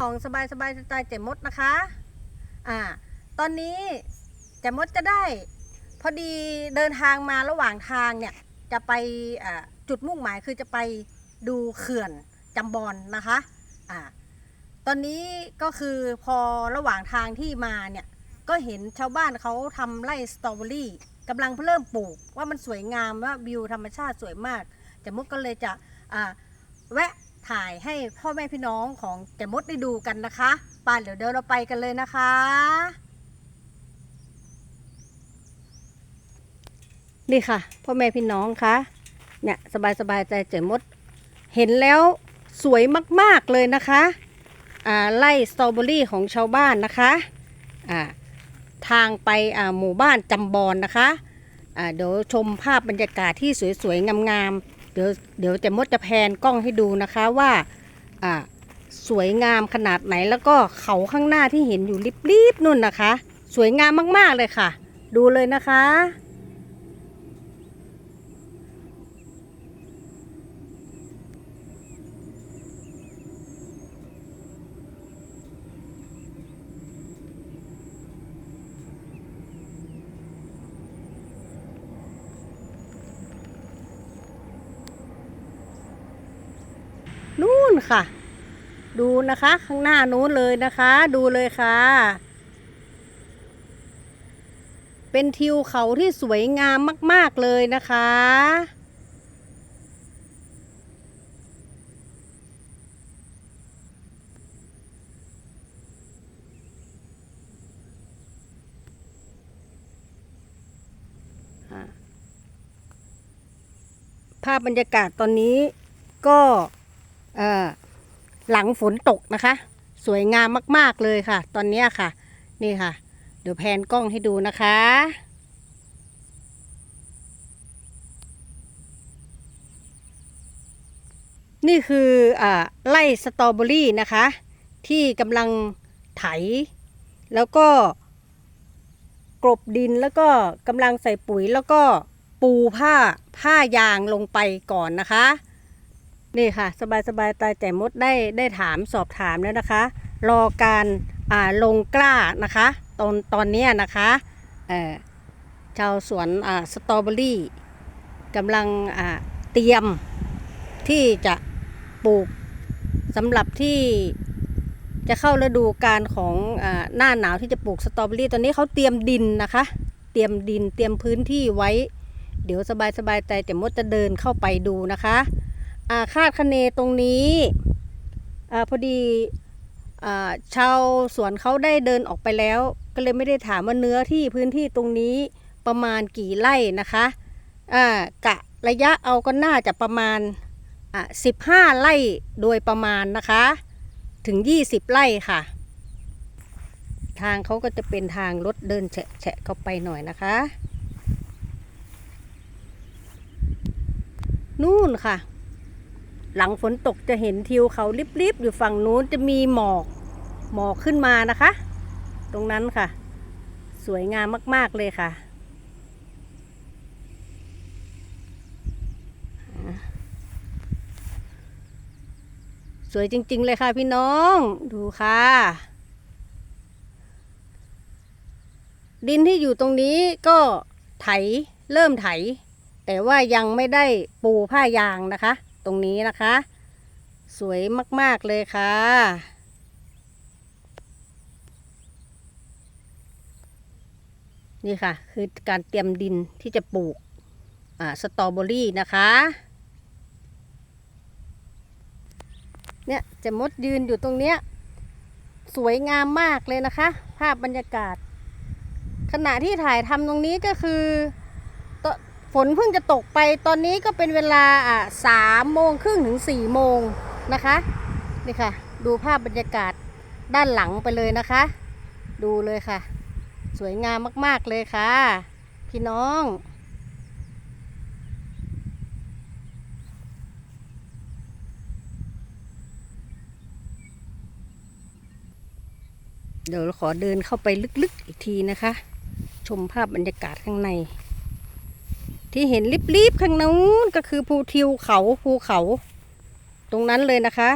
ของสบายสบายสไตล์เจมดนะคะ อ่า ตอนนี้เจมดจะได้ พอดีเดินทางมาระหว่างทางเนี่ย จะไปจุดมุ่งหมายคือจะไปดูเขื่อนจำบอนนะคะ อ่า ตอนนี้ก็คือพอระหว่างทางที่มาเนี่ย ก็เห็นชาวบ้านเขาทำไร่สตรอเบอรี่กำลังเริ่มปลูกว่ามันสวยงามว่าวิวธรรมชาติสวยมากเจมดก็เลยจะแวะ ถ่ายให้พ่อแม่พี่น้องของแกมดได้ดูกันนะคะป่าเดี๋ยวเดี๋ยวเราไปกันเลยนะคะ นี่ค่ะ พ่อแม่พี่น้องคะเนี่ยสบายสบายใจเจมด เห็นแล้วสวยมากๆเลยนะคะอ่าไล่สตรอเบอรี่ของชาวบ้านนะคะอ่าทางไปอ่าหมู่บ้านจำบอนนะคะอ่าเดี๋ยวชมภาพบรรยากาศที่สวยๆงามๆ ดี๋ยวเดี๋ยวจะมดจะแพนกล้องให้ดูนะคะว่าอ่าสวยงามขนาดไหนแล้วก็เขาข้างหน้าที่เห็นอยู่ริบๆนู่นนะคะ สวยงามมากๆเลยค่ะ ดูเลยนะคะ นู่นค่ะ ดูนะคะ ข้างหน้านู้นเลยนะคะ ดูเลยค่ะ เป็นทิวเขาที่สวยงามมาก ๆ เลยนะคะภาพบรรยากาศตอนนี้ก็ หลังฝนตกนะคะ สวยงามมาก ๆเลยค่ะ ตอนนี้ค่ะ นี่ค่ะ เดี๋ยวแพนกล้องให้ดูนะคะ นี่คืออไล่สตรอเบอรี่นะคะ ที่กำลังไถ แล้วก็กลบดินแล้วก็กำลังใส่ปุ๋ยแล้วก็ปูผ้าผ้ายางลงไปก่อนนะคะ นี่ค่ะ สบายสบายตายแต่มดได้ได้ถามสอบถามแล้วนะคะ รอการอ่าลงกล้านะคะ ตอนตอนนี้นะคะเอ่อชาวสวนอ่าสตรอเบอรี่กำลังอ่าเตรียมที่จะปลูกสำหรับที่จะเข้าฤดูการของอาหน้าหนาวที่จะปลูกสตรอเบอรี่ตอนนี้เขาเตรียมดินนะคะ เตรียมดินเตรียมพื้นที่ไว้ เดี๋ยวสบายสบายๆใจแต่มดจะเดินเข้าไปดูนะคะ อาคาดคะเนตรงนี้อาพอดีอาชาวสวนเขาได้เดินออกไปแล้ว ก็เลยไม่ได้ถามว่าเนื้อที่พื้นที่ตรงนี้ประมาณกี่ไร่นะคะอ่ากะระยะเอาก็น่าจะประมาณอ่าสิบห้าไร่โดยประมาณนะคะ ถึง20ไร่ค่ะ ทางเขาก็จะเป็นทางรถเดินแฉะแฉะเข้าไปหน่อยนะคะ นู่นค่ะ หลังฝนตกจะเห็นทิวเขาลิบๆอยู่ฝั่งนู้นจะมีหมอกหมอกขึ้นมานะคะ ตรงนั้นค่ะ สวยงามมาก ๆ เลยค่ะ สวยจริง ๆ เลยค่ะพี่น้องดูค่ะ ดินที่อยู่ตรงนี้ก็ไถเริ่มไถ แต่ว่ายังไม่ได้ปูผ้ายางนะคะ ตรงนี้นะคะ สวยมาก ๆ เลยค่ะนี่ค่ะ คือการเตรียมดินที่จะปลูกสตรอเบอรี่นะคะ เนี่ยจะมดยืนอยู่ตรงเนี้ย สวยงามมากเลยนะคะ ภาพบรรยากาศ ขณะที่ถ่ายทำตรงนี้ก็คือ ฝนเพิ่งจะตกไปตอนนี้ก็เป็นเวลาอะสามโมงครึ่งถึงสี่โมงนะคะนี่ค่ะ ดูภาพบรรยากาศด้านหลังไปเลยนะคะ ดูเลยค่ะ สวยงามมาก ๆเลยค่ะ พี่น้องเดี๋ยวเราขอเดินเข้าไปลึกๆอีกทีนะคะ ชมภาพบรรยากาศข้างใน ที่เห็นลิบๆข้างนู้นก็คือภูทิวเขาภูเขา ตรงนั้นเลยนะคะ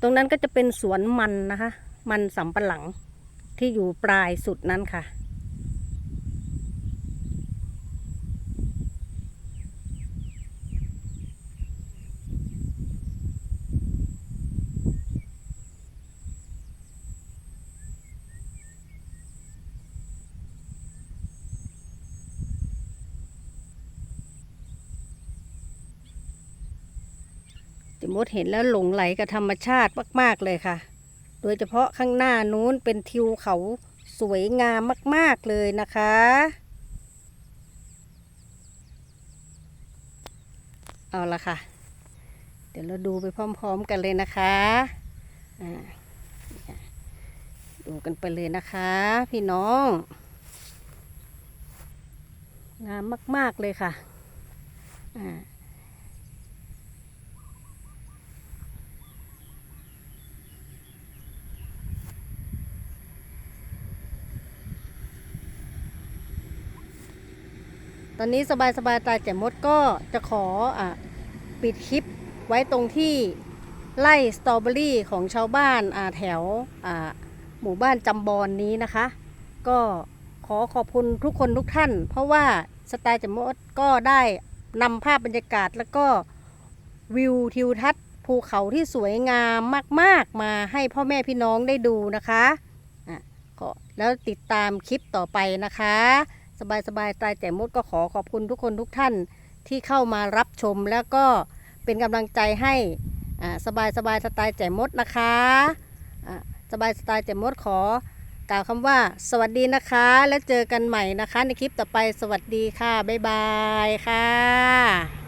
ตรงนั้นก็จะเป็นสวนมันนะคะ มันสำปะหลังที่อยู่ปลายสุดนั้นค่ะ ติมดเห็นแล้วหลงไหลกับธรรมชาติมากๆเลยค่ะ โดยเฉพาะข้างหน้านู้นเป็นทิวเขาสวยงามมาก ๆเลยนะคะ เอาละค่ะ เดี๋ยวเราดูไปพร้อม ๆ กันเลยนะคะดูกันไปเลยนะคะ พี่น้อง งามมาก ๆเลยค่ะ อ่า อนนี้สบายสบายตาแจ่มมดก็จะขออะปิดคลิปไว้ตรงที่ไล่สตรอเบอรี่ของชาวบ้านอ่าแถวอ่าหมู่บ้านจำบอนนี้นะคะ ก็ขอขอบคุณทุกคนทุกท่าน เพราะว่าสไตล์แจ่มมดก็ได้นำภาพบรรยากาศแล้วก็วิวทิวทัศน์ภูเขาที่สวยงามมาก ๆ มาให้พ่อแม่พี่น้องได้ดูนะคะอะขอแล้วติดตามคลิปต่อไปนะคะ สบายสบายๆตายแต่มดก็ขอขอบคุณทุกคนทุกท่านที่เข้ามารับชมแล้วก็เป็นกำลังใจให้สบายสบายสไตล์แจ่มดนะคะอ่าสบายสไตล์แจ่มดขอกล่าวคำว่า สวัสดีนะคะ แล้วเจอกันใหม่นะคะ ในคลิปต่อไปสวัสดีค่ะ บ๊ายบายค่ะ